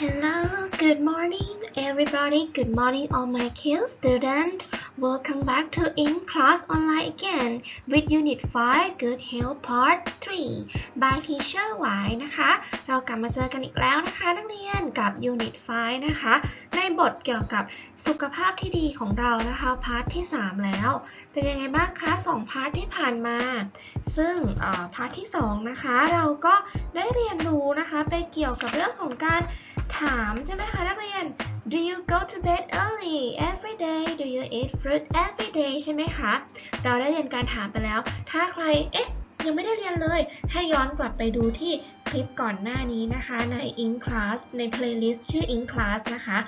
Hello, good morning, everybody. Good morning, all my cute students. Welcome back to In Class Online again with Unit 5 Good Health Part 3 by Teacher Y นะคะ เรากลับมาเจอกันอีกแล้วนะคะ นักเรียนกับ Unit 5 นะคะ ในบทเกี่ยวกับสุขภาพที่ดีของเรานะคะ พาร์ทที่ 3 แล้ว เป็นยังไงบ้างคะ 2 พาร์ทที่ผ่านมา ซึ่งอ่อพาร์ทที่ 2 นะคะ เราก็ได้เรียนรู้นะคะ ไปเกี่ยวกับเรื่องของการ ถามใช่ไหมคะนักเรียน Do you go to bed early every day Do you eat fruit every day ใช่ไหมคะ เราได้เรียนการถามไปแล้ว ถ้าใคร เอ๊ะ ยังไม่ได้เรียนเลย ให้ย้อนกลับไปดูที่คลิปก่อนหน้านี้นะคะใน In Class ใน playlist ชื่อ In Class นะคะ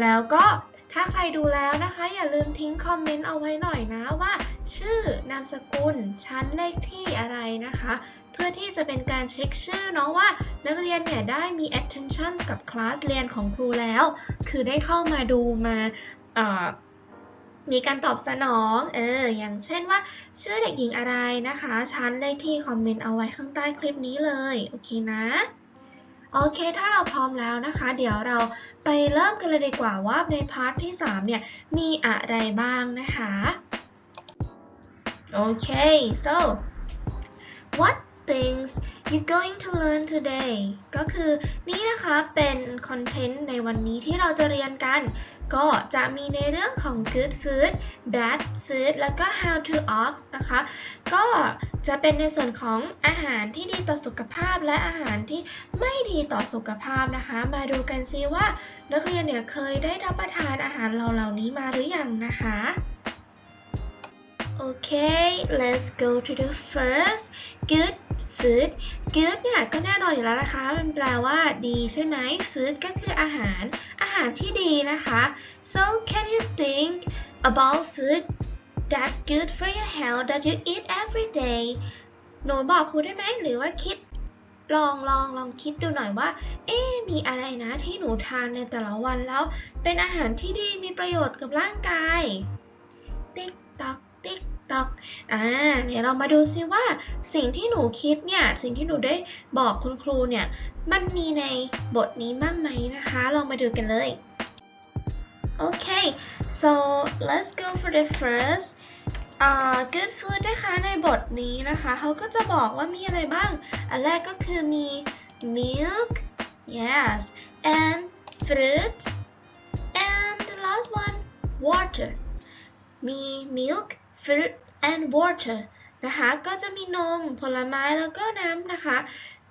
แล้วก็ถ้าใครดูแล้วนะคะ อย่าลืมทิ้งคอมเมนต์เอาไว้หน่อยนะว่า ชื่อนามสกุลชั้นเลขที่อะไรนะคะ พื่อที่จะเป็นการเช็คชื่อเนาะว่า นักเรียนเนี่ยได้มี attention กับคลาสเรียนของครูแล้ว คือได้เข้ามาดูมาเอ่อมีการตอบสนอง เออ อย่างเช่นว่า ชื่อเด็กหญิงอะไรนะคะ ชั้นเลขที่คอมเมนต์เอาไว้ข้างใต้คลิปนี้เลย โอเคนะ โอเค ถ้าเราพร้อมแล้วนะคะ เดี๋ยวเราไปเริ่มกันเลยดีกว่าว่าในพาร์ทที่ 3 เนี่ย มีอะไรบ้างนะคะ โอเค so what things you going to learn today ก็คือนี่นะคะเป็นคอนเทนต์ในวันนี้ที่เราจะเรียนกัน ก็จะมีในเรื่องของ good food bad food แล้วก็ how to opt นะคะ ก็จะเป็นในส่วนของอาหารที่ดีต่อสุขภาพและอาหารที่ไม่ดีต่อสุขภาพนะคะ มาดูกันซิว่า นักเรียนเนี่ยเคยได้รับประทานอาหารเหล่านี้มาหรือยังนะคะโอเค let's go to the first good food good เนี่ยก็แน่นอนอยู่แล้วนะคะ มันแปลว่าดีใช่ไหม food ก็คืออาหาร อาหารที่ดีนะคะ so can you think about food that's good for your health that you eat every day หนูบอกครูได้ไหมหรือว่าคิดลองลองลองคิดดูหน่อยว่า เอ๊มีอะไรนะที่หนูทานในแต่ละวันแล้ว เป็นอาหารที่ดีมีประโยชน์กับร่างกาย ติ๊กตอกติ๊ก ตอกอ่าเดี๋ยวเรามาดูซิว่าสิ่งที่หนูคิดเนี่ย สิ่งที่หนูได้บอกคุณครูเนี่ย มันมีในบทนี้บ้างไหมนะคะ ลองมาดูกันเลยโอเค so let's go for the first อ่า good food นะคะในบทนี้นะคะเขาก็จะบอกว่ามีอะไรบ้าง อันแรกก็คือมี milk yes and fruit and the last one water มี milk fruit and water นะคะ ก็จะมีนมผลไม้แล้วก็น้ำนะคะ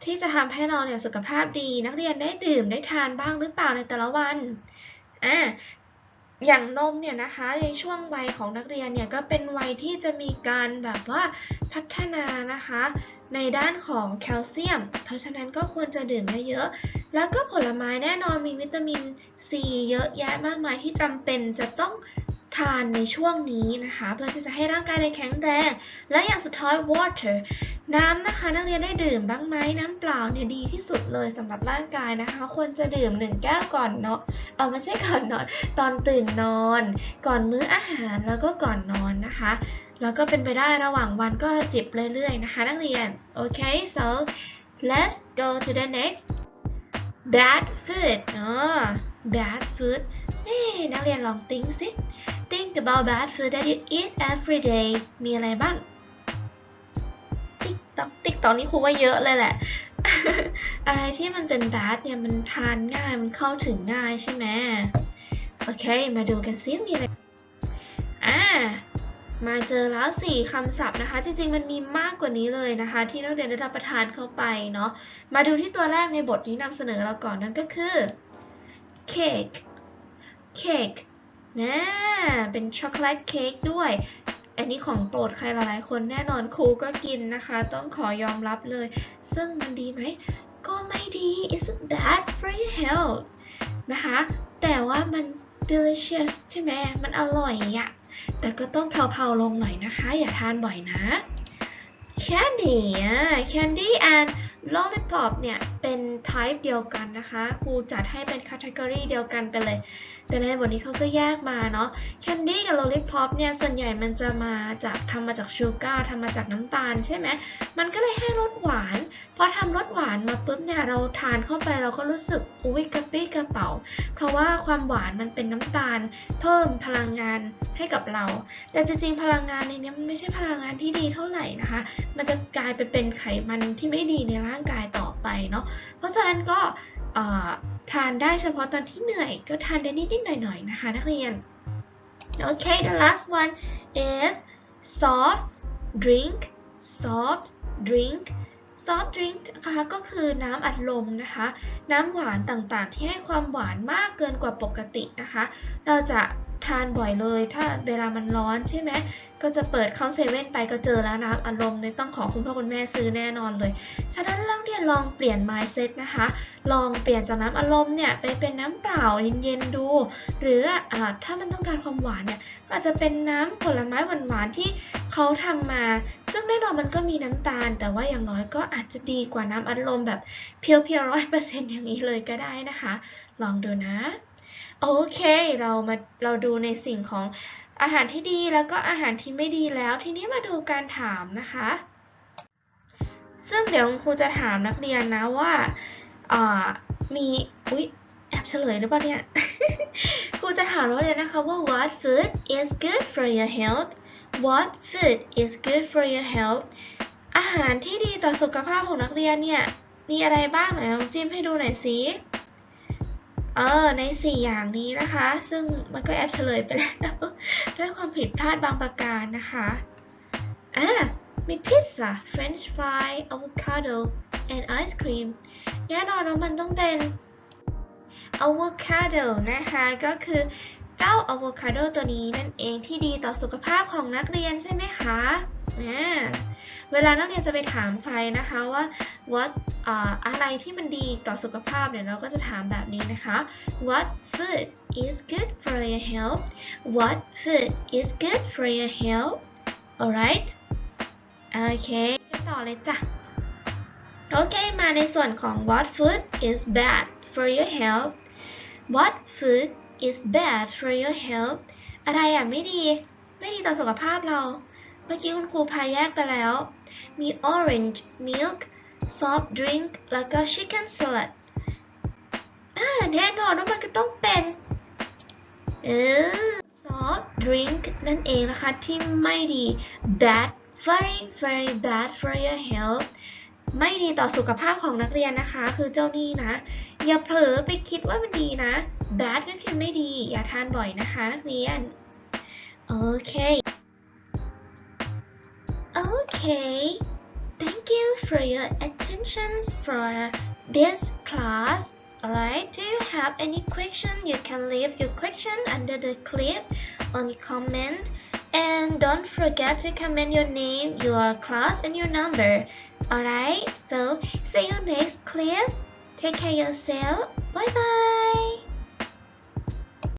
ที่จะทำให้เราเนี่ยสุขภาพดี นักเรียนได้ดื่มได้ทานบ้างหรือเปล่าในแต่ละวันอ่าอย่างนมเนี่ยนะคะในช่วงวัยของนักเรียนเนี่ยก็เป็นวัยที่จะมีการแบบว่าพัฒนานะคะ ในด้านของแคลเซียม เพราะฉะนั้นก็ควรจะดื่มเยอะๆแล้วก็ผลไม้แน่นอนมีวิตามินซีเยอะแยะมากมายที่จำเป็นจะต้อง ทานในช่วงนี้นะคะ เพื่อที่จะให้ร่างกายเราแข็งแรง และอย่างสุดท้าย water น้ำนะคะนักเรียนได้ดื่มบ้างไหมน้ำเปล่าเนี่ยดีที่สุดเลยสำหรับร่างกายนะคะ ควรจะดื่มหนึ่งแก้วก่อนเนาะเออไม่ใช่ก่อนนอน ตอนตื่นนอน ก่อนมื้ออาหารแล้วก็ก่อนนอนนะคะแล้วก็เป็นไปได้ระหว่างวันก็จิบเรื่อยๆนะคะนักเรียนโอเค so let's go to the next bad food อ๋อ bad food เอ๊ะนักเรียนลองติ้งสิ think about bad food that you eat every day มีอะไรบ้าง ติ๊กต๊อกติ๊กต๊อกนี่ครูว่าเยอะเลยแหละ อะไรที่มันเป็น bad เนี่ยมันทานง่ายมันเข้าถึงง่ายใช่ไหมโอเค มาดูกันซิมีอะไร อ่า มาเจอแล้วสี่คำศัพท์นะคะ จริงๆ มันมีมากกว่านี้เลยนะคะ ที่นักเรียนได้รับประทานเข้าไปเนาะ มาดูที่ตัวแรกในบทนี้นำเสนอเราก่อนนั่นก็คือ cake cake นะเป็นช็อกโกแลตเค้กด้วย อันนี้ของโปรดใครหลายๆคนแน่นอนครูก็กินนะคะ ต้องขอยอมรับเลย ซึ่งมันดีไหม ก็ไม่ดี it's bad for your health นะคะ แต่ว่ามัน delicious ใช่ไหมมันอร่อยอะแต่ก็ต้องเพลาๆลงหน่อยนะคะ อย่าทานบ่อยนะ candy อะ candy and lollipop เนี่ย เป็น type เดียวกันนะคะ ครูจัดให้เป็น category เดียวกันไปเลย แต่ในบทนี้เขาก็แยกมาเนาะ candy กับ lollipop เนี่ย ส่วนใหญ่มันจะมาจากทำมาจากชูการ์ทำมาจากน้ำตาลใช่ไหม มันก็เลยให้รสหวาน พอทำรสหวานมาปุ๊บเนี่ย เราทานเข้าไปเราก็รู้สึกอุ้ยกระปี้กระเป๋า เพราะว่าความหวานมันเป็นน้ำตาล เพิ่มพลังงานให้กับเรา แต่จริงๆพลังงานในนี้มันไม่ใช่พลังงานที่ดีเท่าไหร่นะคะ มันจะกลายไปเป็นไขมันที่ไม่ดีในร่างกายต่อ ไปเนาะ เพราะฉะนั้นก็เอ่อทานได้เฉพาะตอนที่เหนื่อย ก็ทานได้นิดๆหน่อยๆนะคะนักเรียนโอเค the last one is soft drink soft drink soft drink นะคะก็คือน้ำอัดลมนะคะ น้ำหวานต่างๆ ที่ให้ความหวานมากเกินกว่าปกตินะคะ เราจะทานบ่อยเลยถ้าเวลามันร้อนใช่ไหม ก็จะเปิดเข้าเซเว่นไปก็เจอแล้วน้ำอัดลมเลยต้องขอคุณพ่อคุณแม่ซื้อแน่นอนเลย ฉะนั้นเราเรียลองเปลี่ยน mindset นะคะ ลองเปลี่ยนจากน้ำอัดลมเนี่ยไปเป็นน้ำเปล่าเย็นๆดู หรืออ่าถ้ามันต้องการความหวานเนี่ยก็อาจจะเป็นน้ำผลไม้หวานๆที่เขาทำมา ซึ่งแน่นอนมันก็มีน้ำตาล แต่ว่าอย่างน้อยก็อาจจะดีกว่าน้ำอัดลมแบบเพียวๆร้อยเปอร์เซ็นต์อย่างนี้เลยก็ได้นะคะ ลองดูนะโอเค เรามาเราดูในสิ่งของ อาหารที่ดีแล้วก็อาหารที่ไม่ดีแล้ว ทีนี้มาดูการถามนะคะ ซึ่งเดี๋ยวครูจะถามนักเรียนนะว่าอ่ามีอุ๊ยแอบเฉลยหรือเปล่าเนี่ยครูจะถามนักเรียนนะคะว่า what food is good for your health what food is good for your health อาหารที่ดีต่อสุขภาพของนักเรียนเนี่ย มีอะไรบ้างไหนลองจิ้มให้ดูหน่อยสิ เออใน 4 อย่างนี้นะคะ ซึ่งมันก็แอบเฉลยไปแล้วด้วยความผิดพลาดบางประการนะคะอะมีพิซซ่าเฟรนช์ฟรายอะโวคาโด and ไอศครีมแน่นอนว่ามันต้องเป็นอะโวคาโดนะคะก็คือเจ้าอะโวคาโดตัวนี้นั่นเองที่ดีต่อสุขภาพของนักเรียนใช่ไหมคะอ่า เวลานักเรียนจะไปถามใครนะคะว่า what อ่าอะไรที่มันดีต่อสุขภาพเนี่ยเราก็จะถามแบบนี้นะคะ what food is good for your health what food is good for your health alright โอเคต่อเลยจ้ะโอเค มาในส่วนของ what food is bad for your health what food is bad for your health อะไรอะไม่ดี ไม่ดีต่อสุขภาพเรา มื่อกี้คุณครูพาแยกไปแล้ว มี orange milk soft drink แล้วก็ chicken salad อ่าแน่นอนว่ามันก็ต้องเป็นเออ soft drink นั่นเองนะคะ ที่ไม่ดี bad very very bad for your health ไม่ดีต่อสุขภาพของนักเรียนนะคะ คือเจ้านี่นะ อย่าเผลอไปคิดว่ามันดีนะ bad ก็คือไม่ดี อย่าทานบ่อยนะคะนักเรียน โอเค Okay, thank you for your attention for this class. Alright, do you have any question? You can leave your question under the clip on comment. And don't forget to comment your name, your class, and your number. Alright, so see you next clip. Take care yourself. Bye bye.